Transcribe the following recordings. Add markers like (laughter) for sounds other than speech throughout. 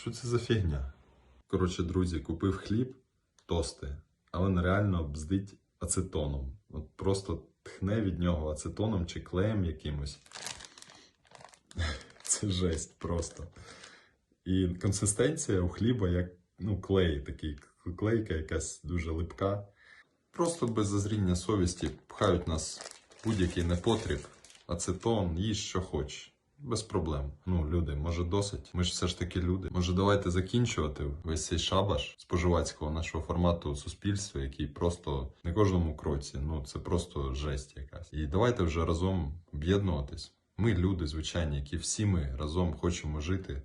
Що це за фігня? Коротше, друзі, купив хліб, тости, але нереально бздить ацетоном. От просто тхне від нього ацетоном чи клеєм якимось. (laughs) Це жесть просто. І консистенція у хліба як ну, клей, такий клейка якась дуже липка. Просто без зазріння совісті пхають нас будь-який непотріб, ацетон, їж що хочеш. Без проблем. Ну, люди, може досить. Ми ж все ж таки люди. Може, давайте закінчувати весь цей шабаш споживацького нашого формату суспільства, який просто на кожному кроці. Ну це просто жесть якась. І давайте вже разом об'єднуватись. Ми люди, звичайні, які всі ми разом хочемо жити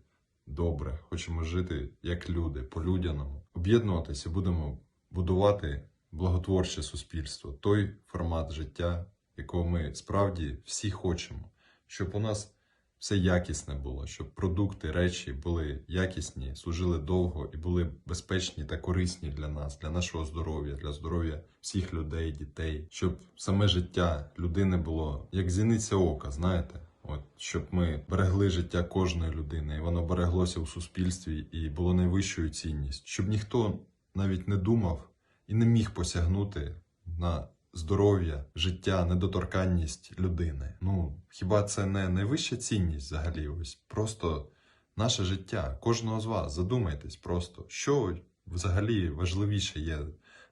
добре, хочемо жити як люди, по-людяному. Об'єднуватися будемо будувати благотворче суспільство, той формат життя, якого ми справді всі хочемо, щоб у нас все якісне було, щоб продукти, речі були якісні, служили довго і були безпечні та корисні для нас, для нашого здоров'я, для здоров'я всіх людей, дітей, щоб саме життя людини було як зіниця ока, знаєте. От щоб ми берегли життя кожної людини, і воно береглося у суспільстві і було найвищою цінністю, щоб ніхто навіть не думав і не міг посягнути на здоров'я, життя, недоторканність людини. Ну хіба це не найвища цінність взагалі? Ось просто наше життя, кожного з вас. Задумайтесь просто, що взагалі важливіше є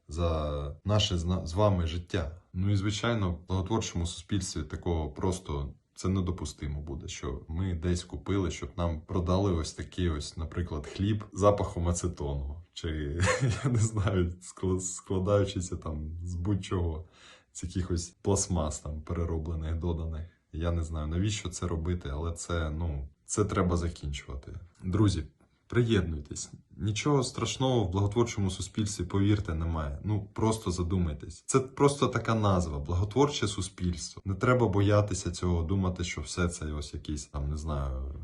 за наше з вами життя. Ну і звичайно, в благотворчому суспільстві такого просто. Це недопустимо буде, що ми десь купили, щоб нам продали ось такий ось, наприклад, хліб запахом ацетону, чи (laughs) я не знаю, складаючися там з будь-чого, з якихось пластмас там перероблених, доданих. Я не знаю, навіщо це робити, але це ну це треба закінчувати. Друзі, приєднуйтесь. Нічого страшного в благотворчому суспільстві, повірте, немає. Ну просто задумайтесь. Це просто така назва благотворче суспільство. Не треба боятися цього, думати, що все це ось якийсь там, не знаю.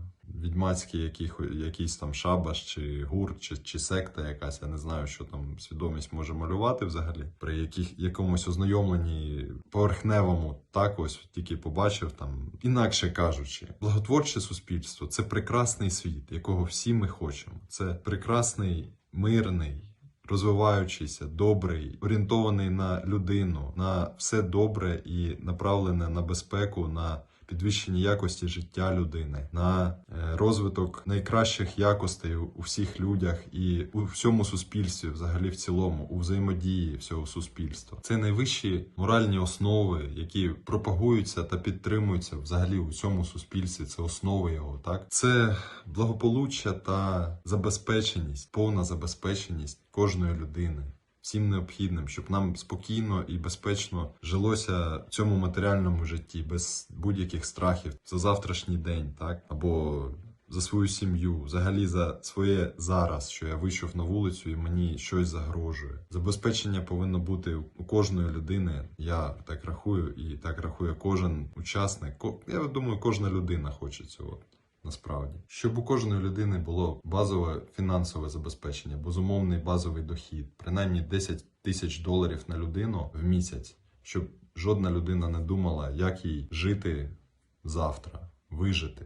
Відьмацький яких, якийсь там шабаш, чи гурт, чи, чи секта якась, я не знаю, що там свідомість може малювати взагалі. При яких, якомусь ознайомленні поверхневому, так ось тільки побачив там. Інакше кажучи, благотворче суспільство це прекрасний світ, якого всі ми хочемо. Це прекрасний, мирний, розвиваючийся, добрий, орієнтований на людину, на все добре і направлене на безпеку, на підвищення якості життя людини, на е, розвиток найкращих якостей у всіх людях і у всьому суспільстві, взагалі в цілому, у взаємодії всього суспільства. Це найвищі моральні основи, які пропагуються та підтримуються взагалі у всьому суспільстві. Це основи його. Так це благополуччя та забезпеченість, повна забезпеченість кожної людини всім необхідним, щоб нам спокійно і безпечно жилося в цьому матеріальному житті, без будь-яких страхів за завтрашній день, так або за свою сім'ю, взагалі за своє зараз, що я вийшов на вулицю і мені щось загрожує. Забезпечення повинно бути у кожної людини. Я так рахую, і так рахує кожен учасник. Я думаю, кожна людина хоче цього. Насправді, щоб у кожної людини було базове фінансове забезпечення, безумовний базовий дохід, принаймні 10 тисяч доларів на людину в місяць, щоб жодна людина не думала, як їй жити завтра, вижити.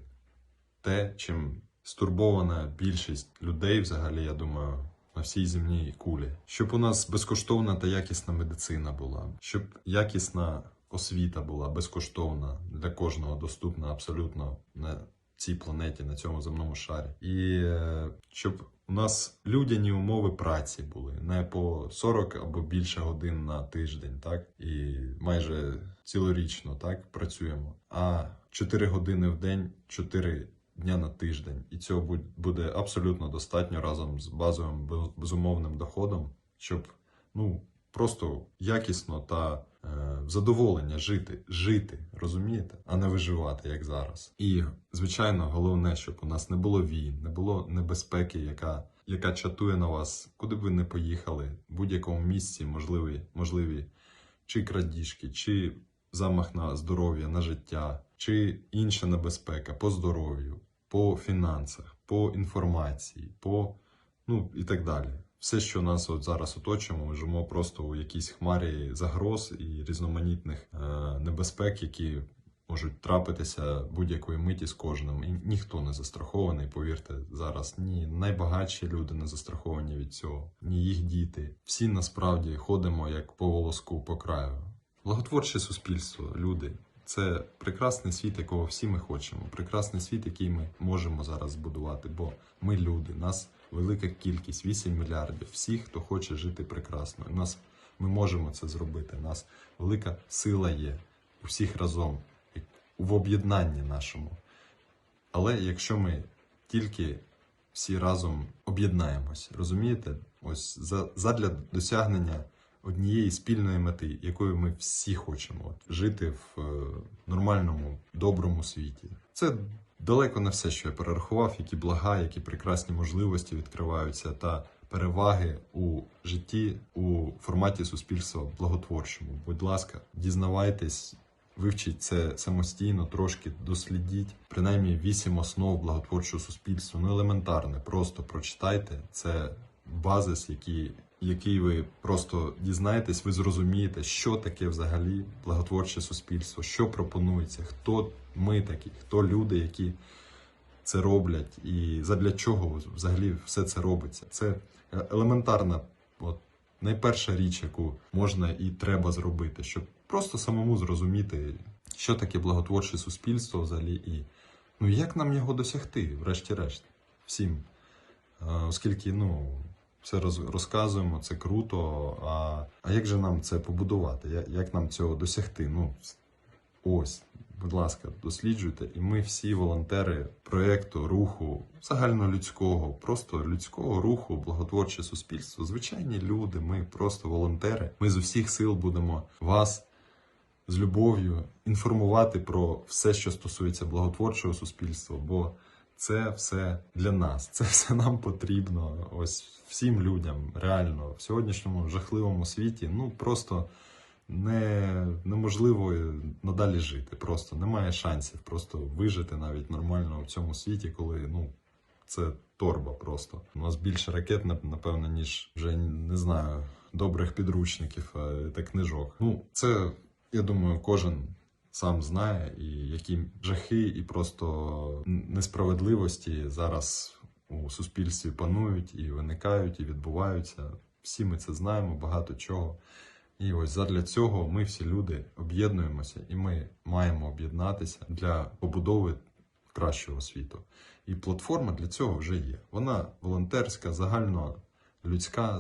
Те, чим стурбована більшість людей, взагалі, я думаю, на всій земній кулі, щоб у нас безкоштовна та якісна медицина була, щоб якісна освіта була безкоштовна для кожного доступна абсолютно на цій планеті, на цьому земному шарі. І е, щоб у нас людяні умови праці були не по 40 або більше годин на тиждень, так і майже цілорічно так працюємо. А 4 години в день, 4 дня на тиждень, і цього буде абсолютно достатньо разом з базовим безумовним доходом, щоб ну просто якісно та е, задоволення жити, жити, розумієте, а не виживати як зараз. І звичайно, головне, щоб у нас не було війн, не було небезпеки, яка, яка чатує на вас, куди б ви не поїхали, в будь-якому місці можливі, можливі чи крадіжки, чи замах на здоров'я, на життя, чи інша небезпека по здоров'ю, по фінансах, по інформації, по ну і так далі. Все, що нас от зараз оточуємо, ми живемо просто у якійсь хмарі загроз і різноманітних е, небезпек, які можуть трапитися будь-якої миті з кожним. І ніхто не застрахований, повірте, зараз ні найбагатші люди не застраховані від цього, ні їх діти. Всі насправді ходимо як по волоску по краю. Благотворче суспільство, люди. Це прекрасний світ, якого всі ми хочемо. Прекрасний світ, який ми можемо зараз збудувати, бо ми люди, нас велика кількість, 8 мільярдів. Всі, хто хоче жити прекрасно. Нас ми можемо це зробити. У нас велика сила є у всіх разом, в об'єднанні нашому. Але якщо ми тільки всі разом об'єднаємось, розумієте? Ось за, задля досягнення однієї спільної мети, якою ми всі хочемо жити в е, нормальному, доброму світі. Це далеко не все, що я перерахував, які блага, які прекрасні можливості відкриваються та переваги у житті у форматі суспільства благотворчому. Будь ласка, дізнавайтесь. Вивчіть це самостійно, трошки дослідіть. Принаймні вісім основ благотворчого суспільства. Ну елементарне, просто прочитайте. Це базис, який, який ви просто дізнаєтесь, ви зрозумієте, що таке взагалі благотворче суспільство, що пропонується, хто ми такі, хто люди, які це роблять, і задля чого взагалі все це робиться. Це е, елементарна, от найперша річ, яку можна і треба зробити, щоб просто самому зрозуміти, що таке благотворче суспільство взагалі, і ну як нам його досягти, врешті-решт, всім. Е, Оскільки, ну. Все роз, розказуємо, це круто. А, а як же нам це побудувати? Як нам цього досягти? Ну, ось, будь ласка, досліджуйте. І ми всі волонтери проєкту, руху, загальнолюдського, просто людського руху, благотворче суспільство, звичайні люди, ми просто волонтери. Ми з усіх сил будемо вас з любов'ю інформувати про все, що стосується благотворчого суспільства, бо це все для нас, це все нам потрібно. Ось всім людям, реально, в сьогоднішньому жахливому світі, ну просто не, неможливо надалі жити. Просто немає шансів просто вижити навіть нормально в цьому світі, коли ну. Це торба просто. У нас більше ракет, напевно, ніж вже не знаю, добрих підручників е, та книжок. Ну, це, я думаю, кожен сам знає, і які жахи і просто несправедливості зараз у суспільстві панують і виникають, і відбуваються. Всі ми це знаємо, багато чого. І ось задля цього ми всі люди об'єднуємося, і ми маємо об'єднатися для побудови кращого світу. І платформа для цього вже є. Вона волонтерська, загальнолюдська,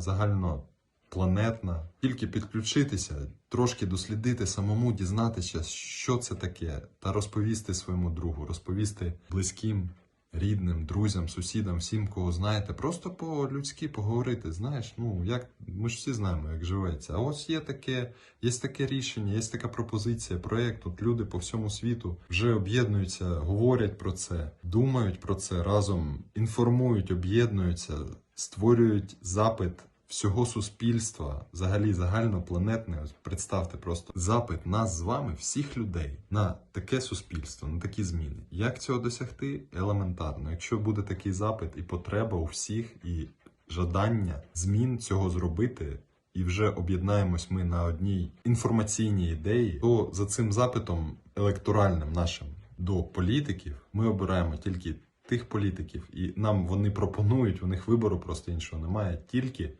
загальнопланетна. Тільки підключитися, трошки дослідити самому, дізнатися, що це таке, та розповісти своєму другу, розповісти близьким, рідним, друзям, сусідам, всім, кого знаєте, просто по-людськи поговорити. Знаєш, ну як ми ж всі знаємо, як живеться. А ось є таке, є таке рішення, є така пропозиція, проєкт. От люди по всьому світу вже об'єднуються, говорять про це, думають про це разом, інформують, об'єднуються, створюють запит. Всього суспільства, взагалі загальнопланетне, представте просто запит нас з вами, всіх людей, на таке суспільство, на такі зміни. Як цього досягти? Елементарно. Якщо буде такий запит і потреба у всіх, і жадання змін цього зробити, і вже об'єднаємось ми на одній інформаційній ідеї, то за цим запитом електоральним нашим до політиків ми обираємо тільки тих політиків, і нам вони пропонують, у них вибору просто іншого немає, тільки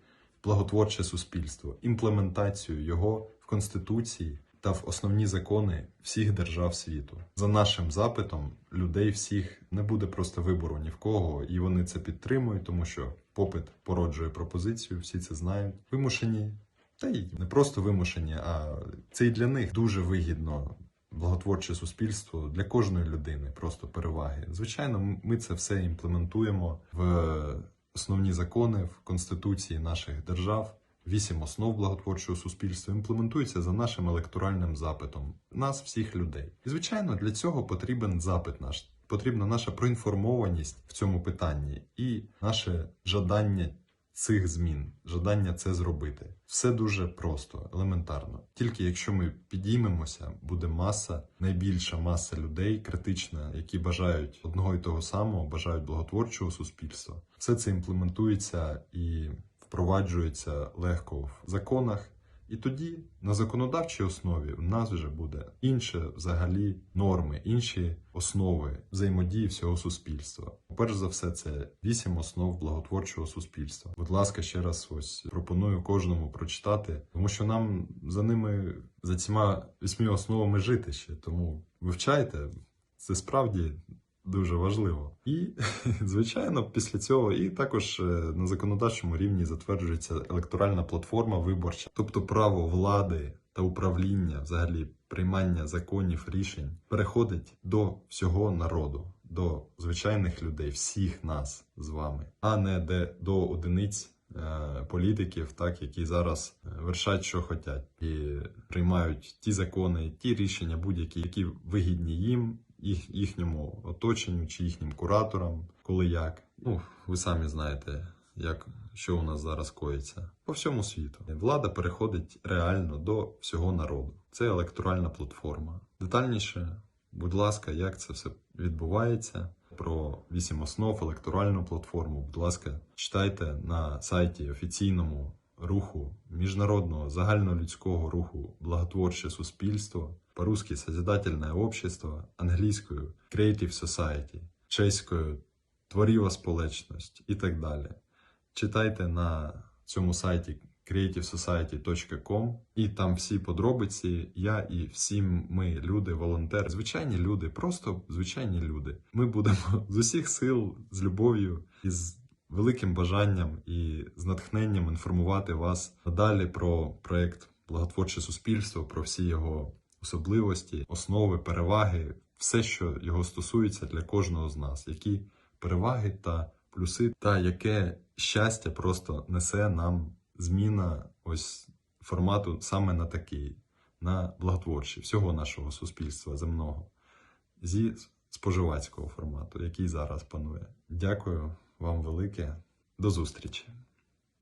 благотворче суспільство, імплементацію його в Конституції та в основні закони всіх держав світу. За нашим запитом людей всіх не буде просто вибору ні в кого, і вони це підтримують, тому що попит породжує пропозицію, всі це знають. Вимушені, та й не просто вимушені, а це і для них дуже вигідно. Благотворче суспільство для кожної людини просто переваги. Звичайно, ми це все імплементуємо в основні закони в конституції наших держав. Вісім основ благотворчого суспільства імплементуються за нашим електоральним запитом нас, всіх людей. І звичайно, для цього потрібен запит наш. Потрібна наша проінформованість в цьому питанні і наше жадання цих змін, жадання це зробити. Все дуже просто, елементарно. Тільки якщо ми підіймемося, буде маса, найбільша маса людей, критична, які бажають одного і того самого, бажають благотворчого суспільства. Все це імплементується і впроваджується легко в законах, І тоді на законодавчій основі в нас вже буде інше взагалі норми, інші основи взаємодії всього суспільства. Перш за все, це вісім основ благотворчого суспільства. Будь ласка, ще раз ось пропоную кожному прочитати, тому що нам за ними за цими вісьми основами жити ще. Тому вивчайте це справді дуже важливо. І, (laughs) звичайно, після цього і також е, на законодавчому рівні затверджується електоральна платформа виборча, тобто право влади та управління, взагалі приймання законів, рішень переходить до всього народу, до звичайних людей, всіх нас з вами, а не де до одиниць. е, Політиків, так які зараз е, вершать, що хочуть, і приймають ті закони, ті рішення, будь-які, які вигідні їм, їх, їхньому оточенню чи їхнім кураторам, коли як. Ну, ви самі знаєте, як що у нас зараз коїться по всьому світу. Влада переходить реально до всього народу. Це електоральна платформа. Детальніше, будь ласка, як це все відбувається. Про вісім основ електоральну платформу. Будь ласка, читайте на сайті офіційному руху міжнародного загальнолюдського руху Благотворче суспільство, по-русски Созидательне общество, англійською Creative Society, чеською Творіва сполечність і так далі. Читайте на цьому сайті creativesociety.com і там всі подробиці. Я і всі ми, люди, волонтери, звичайні люди, просто звичайні люди. Ми будемо (laughs) з усіх сил, з любов'ю і з великим бажанням і з натхненням інформувати вас надалі про проект Благотворче суспільство, про всі його особливості, основи, переваги, все, що його стосується для кожного з нас, які переваги та плюси, та яке щастя просто несе нам зміна ось формату саме на такий, на благотворчий, всього нашого суспільства земного, зі споживацького формату, який зараз панує. Дякую вам велике. До зустрічі!